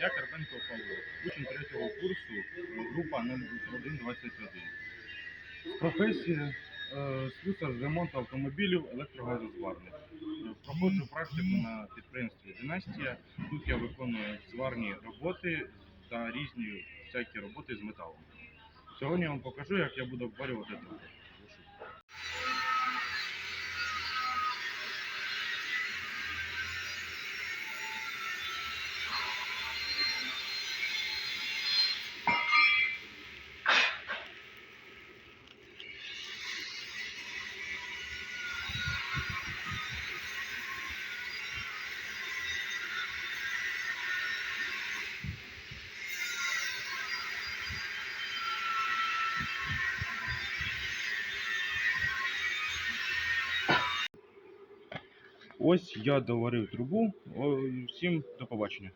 Я Карпенко Павло, учень третього курсу, група 0121. Професія е, слюсар з ремонту автомобілів електрогазозварник. Проходжу практику на підприємстві Династія. Тут я виконую зварні роботи та різні всякі роботи з металом. Сьогодні я вам покажу, як я буду обварювати трубу. Ось я доварив трубу. Всім до побачення.